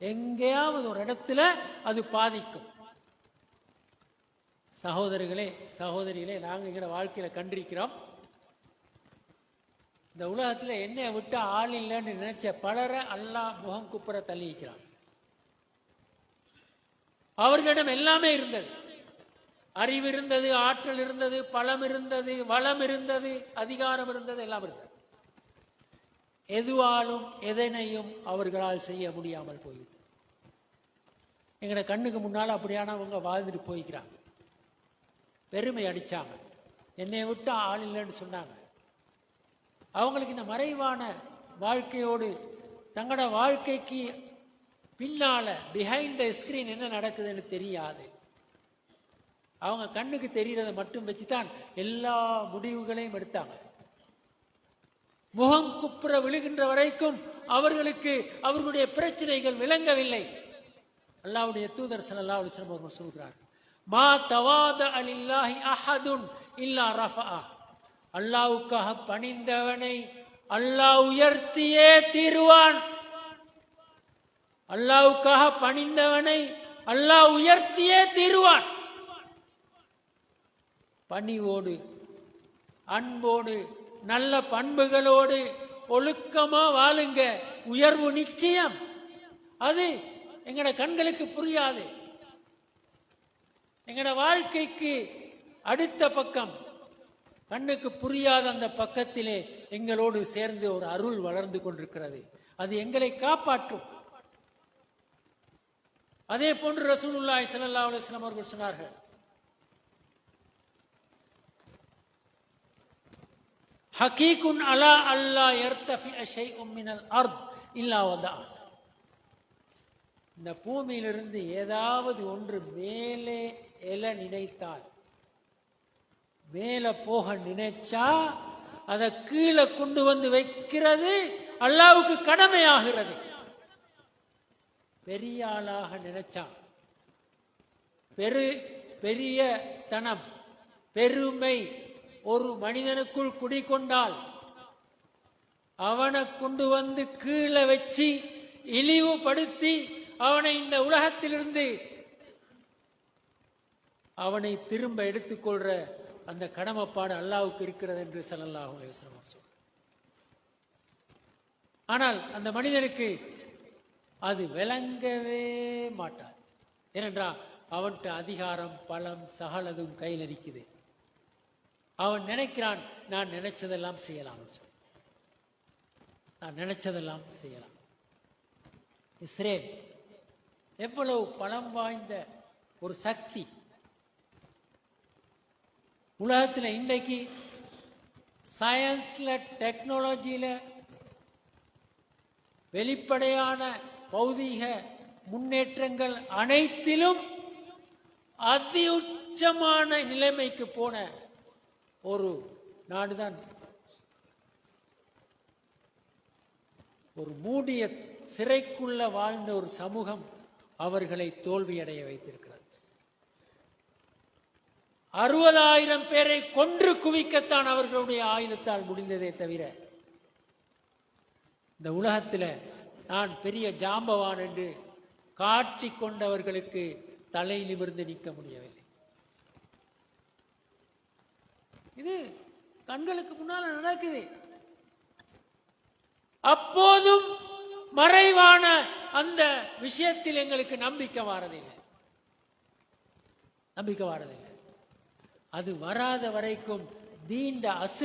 எங்கேயாவது ஒரு இடத்துல அது பாதிக்கும். சகோதரர்களே சகோதரிகளே நாங்கள் எங்களோட வாழ்க்கையில கண்டிருக்கிறோம். இந்த உலகத்துல என்னை விட்டு ஆள் இல்லைன்னு நினைச்ச பலரை அல்லாஹ் முகம் குப்புற தள்ளிக்கிறான் அவர்களிடம் எல்லாமே இருந்தது. அறிவு இருந்தது ஆற்றல் இருந்தது பலம் இருந்தது வளம் இருந்தது அதிகாரம் இருந்தது எல்லாம் இருந்தது. எதுவாலும் எதனையும் அவர்களால் செய்ய முடியாமல் போய்விட்டது. எங்களை கண்ணுக்கு முன்னால் அப்படியானவங்க வாழ்ந்துட்டு போய்க்கிறாங்க. பெருமை அடித்தாங்க என்னை விட்டு ஆள் இல்லைன்னு சொன்னாங்க. அவங்களுக்கு இந்த மறைவான வாழ்க்கையோடு தங்களோட வாழ்க்கைக்கு பின்னால பிஹைண்ட் த ஸ்கிரீன் என்ன நடக்குதுன்னு தெரியாது. அவங்க கண்ணுக்கு தெரிகிறத மட்டும் வச்சு தான் எல்லா முடிவுகளையும் எடுத்தாங்க. முகம் குப்புற விழுகின்ற வரைக்கும் அவர்களுக்கு அவர்களுடைய பிரச்சனைகள் விளங்கவில்லை. அல்லாவுடைய தூதர் ஸல்லல்லாஹு அலைஹி அவர்கள் சொல்கிறார் மா தவாத அலில்லாஹி அஹதுன் இல்லா ரஃபா அல்லாவுக்காக பணிந்தவனை அல்லாஹ் உயர்த்தியே தீருவான். அல்லாவுக்காக பணிந்தவனை அல்லாஹ் உயர்த்தியே தீருவான். பணிவோடு அன்போடு நல்ல பண்புகளோடு ஒழுக்கமா வாழுங்க. உயர்வு நிச்சயம். அது எங்கட கண்களுக்கு புரியாது. எங்கட வாழ்க்கைக்கு அடுத்த பக்கம் கண்ணுக்கு புரியாத அந்த பக்கத்திலே எங்களோடு சேர்ந்து ஒரு அருள் வளர்ந்து கொண்டிருக்கிறது. அது எங்களை காப்பாற்றும். அதே போன்று ரசூலுல்லாஹி சல்லா அலுவலாம் அவர்கள் சொன்னார்கள். ஹக்கீக்குன் அலா அல்லா யர்தஃபி அஷை உம்மினல் அர்த் இல்லாவதா இந்த பூமியிலிருந்து ஏதாவது ஒன்று மேலே எல நினைத்தால் மேலே போக நினைச்சா அதை கீழே கொண்டு வந்து வைக்கிறது அல்லாவுக்கு கடமையாகிறது. பெரிய ஆளாக நினைச்சா பெரு பெரிய தனம் பெருமை ஒரு மனிதனுக்குள் குடிகொண்டால் அவனை கொண்டு வந்து கீழே வச்சு இழிவுபடுத்தி அவனை இந்த உலகத்திலிருந்து அவனை திரும்ப எடுத்துக்கொள்ற அந்த கடமைப்பாடு அல்லாவுக்கு இருக்கிறது என்று ஸல்லல்லாஹு அலைஹி சொல் ஆனால் அந்த மனிதனுக்கு அது விளங்கவே மாட்டார் ஏனென்றால் அவன்கிட்ட அதிகாரம் பலம் சகலதும் கையில் இருக்குது. அவன் நினைக்கிறான் நான் நினைச்சதெல்லாம் செய்யலாம் சொல்லி. நான் நினைச்சதெல்லாம் செய்யலாம். இஸ்ரேல் எவ்வளவு பலம் வாய்ந்த ஒரு சக்தி. உலகத்தில் இன்றைக்கு சயின்ஸில் டெக்னாலஜியில் வெளிப்படையான பௌதீக முன்னேற்றங்கள் அனைத்திலும் அதி உச்சமான நிலைமைக்கு போன ஒரு நாடுதான். ஒரு மூடிய சிறைக்குள்ள வாழ்ந்த ஒரு சமூகம் அவர்களை தோல்வியடைய வைத்திருக்கிறது. அறுபதாயிரம் பேரை கொன்று குவிக்கத்தான் அவர்களுடைய ஆயுதத்தால் முடிந்ததே தவிர இந்த உலகத்தில் நான் பெரிய ஜாம்பவான் என்று காட்டிக் கொண்டவர்களுக்கு தலை நிமிர்ந்து நிற்க முடியவில்லை. இது கண்களுக்கு முன்னால நடக்குது. அப்போதும் மறைவான அந்த விஷயத்தில் எங்களுக்கு நம்பிக்கை வாரதில்லை. நம்பிக்கை வாரதில்லை. அது வராத வரைக்கும் தீண்ட அசு